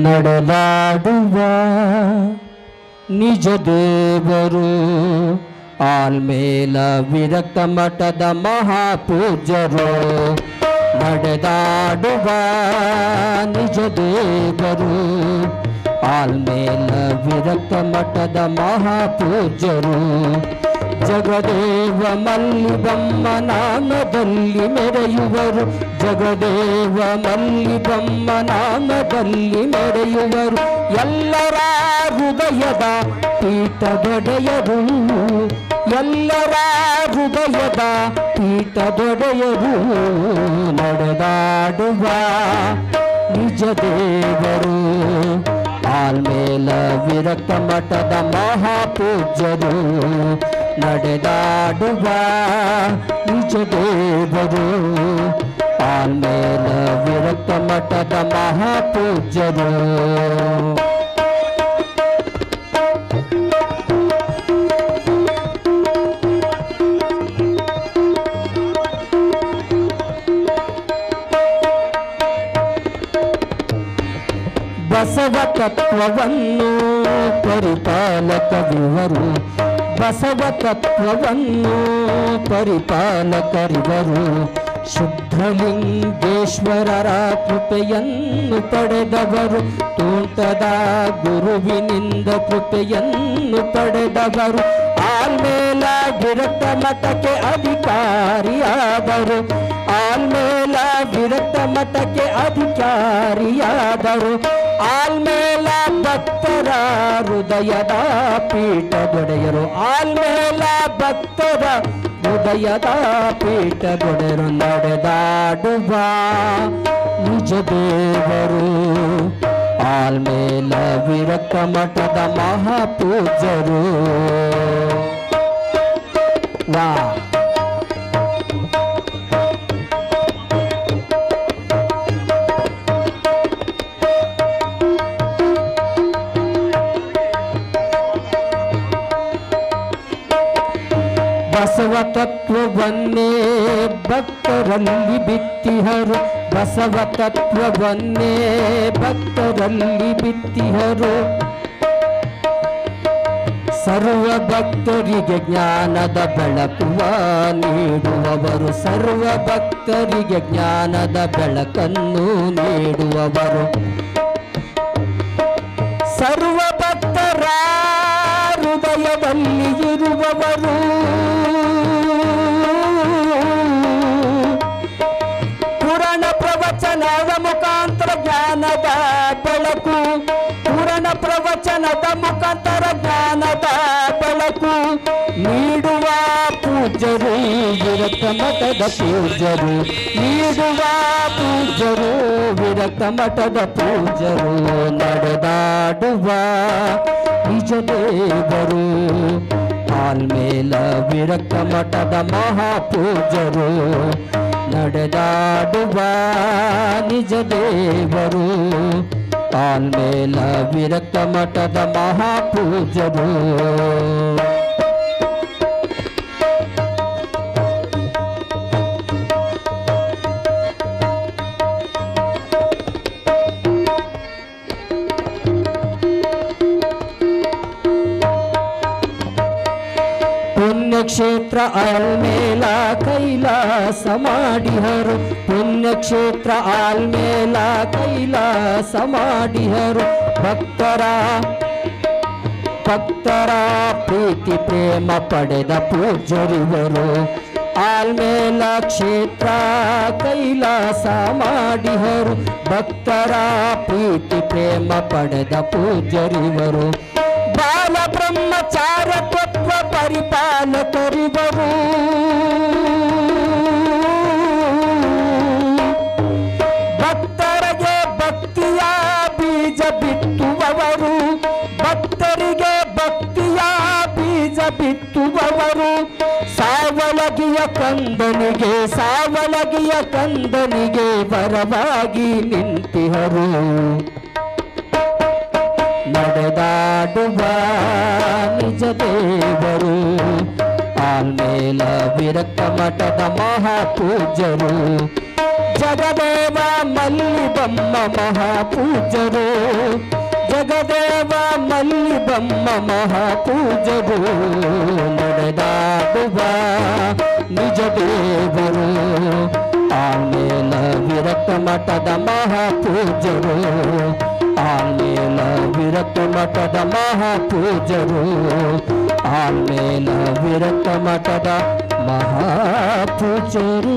ನಡೆದಾಡುವ ನಿಜ ದೇವರು ಆಲ್ಮೇಲ ವಿರಕ್ತ ಮಠದ ಮಹಾಪೂಜರು ನಡೆದಾಡುವ ನಿಜ ದೇವರು ಆಲ್ಮೇಲ ವಿರಕ್ತ ಮಠದ ಮಹಾಪೂಜ್ಯರು ಜಗದೇವ ಮಲ್ಲಿಬಮ್ಮ ನಾಮದಲ್ಲಿ ಮೆರೆಯುವರು. ಜಗದೇವ ಮಲ್ಲಿಬಮ್ಮ ನಾಮದಲ್ಲಿ ಮೆರೆಯುವರು. ಎಲ್ಲರ ಹೃದಯದ ಪೀಠದೊಡೆಯರು ಎಲ್ಲರ ಹೃದಯದ ಪೀಠದೊಡೆಯರು ನಡೆದಾಡುವ ನಿಜ ದೇವರು. ಆಲ್ಮೇಲ ವಿರಕ್ತ ಮಠದ ಮಹಾಪೂಜ್ಯರು. ನಡೆದಾಡುವ ನಿಜ ದೇವರು ಆಲ್ಮೇಲ ವಿರಕ್ತ ಮಠದ ಮಹಾಪೂಜ್ಯರು ಬಸವ ತತ್ವವನ್ನು ಪರಿಪಾಲಕರಿವರು ಬಸವ ತತ್ವವನ್ನು ಪರಿಪಾಲಕರಿವರು ಶುದ್ಧಲಿಂಗೇಶ್ವರರ ಕೃಪೆಯನ್ನು ಪಡೆದವರು ತೋಂಟದ ಗುರುವಿನಿಂದ ಕೃಪೆಯನ್ನು ಪಡೆದವರು. ಆಲ್ಮೇಲ ವಿರಕ್ತ ಮಠಕ್ಕೆ ಅಧಿಕಾರಿಯಾದರು. ಆಲ್ಮೇಲ ವಿರಕ್ತ ಮಠಕ್ಕೆ ಅಧಿಕಾರಿಯಾದರು. ಆಲ್ಮೇಲ ಭಕ್ತರ ಹೃದಯದ ಪೀಠದೊಡೆಯರು. ಆಲ್ಮೇಲ ಭಕ್ತರ ಹೃದಯದ ಪೀಠ ದೊಡೆರು ನಡೆದಾಡುವ ನಿಜ ದೇವರು ಆಲ್ಮೇಲ ವಿರಕ್ತ ಮಠದ ಮಹಾಪೂಜರು ವಾ ಬಸವ ತತ್ವವನ್ನೇ ಭಕ್ತರಲ್ಲಿ ಬಿತ್ತಿಹರು ಬಸವ ತತ್ವವನ್ನೇ ಭಕ್ತರಲ್ಲಿ ಬಿತ್ತಿಹರು. ಸರ್ವ ಭಕ್ತರಿಗೆ ಜ್ಞಾನದ ಬೆಳಕುವ ನೀಡುವವರು. ಸರ್ವ ಭಕ್ತರಿಗೆ ಜ್ಞಾನದ ಬೆಳಕನ್ನು ನೀಡುವವರು. ಸರ್ವ ಭಕ್ತರ ಹೃದಯದಲ್ಲಿ ಇರುವವರು. ಪ್ರವಚನದ ಮುಖಾಂತರ ಜ್ಞಾನದ ಬೆಳಕು ನೀಡುವ ಪೂಜ್ಯರು ವಿರಕ್ತ ಮಠದ ಪೂಜ್ಯರು ನೀಡುವ ಪೂಜ್ಯರು ವಿರಕ್ತ ಮಠದ ಪೂಜ್ಯರು ನಡೆದಾಡುವ ನಿಜ ದೇವರು ಆಲ್ಮೇಲ ವಿರಕ್ತ ಮಠದ ಮಹಾಪೂಜ್ಯರು ನಡೆದಾಡುವ ನಿಜ ದೇವರು ಆಲ್ಮೇಲ ವಿರಕ್ತ ಮಠದ ಮಹಾಪೂಜ್ಯರು ಪುಣ್ಯಕ್ಷೇತ್ರ ಆಲ್ಮೇಲ ಕೈಲಾಸ ಮಾಡಿಹರು. ಪುಣ್ಯಕ್ಷೇತ್ರ ಆಲ್ಮೇಲ ಕೈಲಾಸ ಮಾಡಿಹರು. ಭಕ್ತರ ಭಕ್ತರ ಪ್ರೀತಿ, ಪ್ರೇಮ ಪಡೆದ ಪೂಜ್ಯರಿವರು. ಆಲ್ಮೇಲ ಕ್ಷೇತ್ರ ಕೈಲಾಸ ಮಾಡಿಹರು. ಭಕ್ತರ ಪ್ರೀತಿ, ಪ್ರೇಮ ಪಡೆದ ಪೂಜ್ಯರಿವರು. ಬಾಲ ಬ್ರಹ್ಮಚಾರ ತತ್ವ ಪರಿಪಾಲಕರಿವರು ಭಕ್ತರಿಗೆ ಭಕ್ತಿಯ ಬೀಜ ಬಿತ್ತುವವರು. ಭಕ್ತರಿಗೆ ಭಕ್ತಿಯ ಬೀಜ ಬಿತ್ತುವವರು. ಸಾವಲಗಿಯ ಕಂದನಿಗೆ ಸಾವಲಗಿಯ ಕಂದನಿಗೆ ಬರವಾಗಿ ನಿಂತಿಹರು. ನಡೆದಾಡುವ ನಿಜ ದೇವರು ಆಲ್ಮೇಲ ಮಠದ ಮಹಾಪೂಜ್ಯರು ಜಗದೇವ ಮಲ್ಲಿಬಮ್ಮ ಮಹಾಪೂಜ್ಯರು ಜಗದೇವ ಮಲ್ಲಿಬಮ್ಮ ಮಹಾಪೂಜ್ಯರು ನಡೆದಾಡುವ ನಿಜ ದೇವರು ಆಮೇಲ ವಿರಕ್ತ ಮಠದ ಮಹಾಪೂಜ್ಯರು ಆಮೇಲ ವಿರಕ್ತ ಮಠದ ಮಹಾಪೂಜ್ಯರು ಆಮೇಲ ವಿರಕ್ತ ಮಠದ ಮಹಾಪೂಜರು.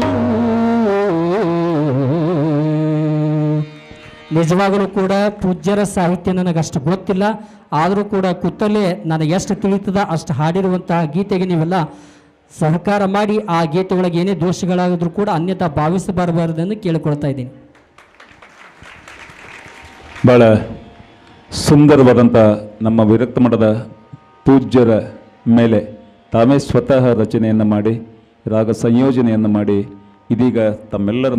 ನಿಜವಾಗಲೂ ಕೂಡ ಪೂಜ್ಯರ ಸಾಹಿತ್ಯ ನನಗಷ್ಟು ಗೊತ್ತಿಲ್ಲ, ಆದರೂ ಕೂಡ ಕುತ್ತಲೇ ನನಗೆ ಎಷ್ಟು ತಿಳಿತದ, ಅಷ್ಟು ಹಾಡಿರುವಂತಹ ಗೀತೆಗೆ ನೀವೆಲ್ಲ ಸಹಕಾರ ಮಾಡಿ ಆ ಗೀತೆಗಳಿಗೆ ಏನೇ ದೋಷಗಳಾಗಿದ್ರು ಕೂಡ ಅನ್ಯತಾ ಭಾವಿಸಬಾರಬಾರದೆಂದು ಕೇಳಿಕೊಳ್ತಾ ಇದ್ದೀನಿ. ಭಾಳ ಸುಂದರವಾದಂಥ ನಮ್ಮ ವಿರಕ್ತ ಮಠದ ಪೂಜ್ಯರ ಮೇಲೆ ತಾವೇ ಸ್ವತಃ ರಚನೆಯನ್ನು ಮಾಡಿ ರಾಗ ಸಂಯೋಜನೆಯನ್ನು ಮಾಡಿ ಇದೀಗ ತಮ್ಮೆಲ್ಲರ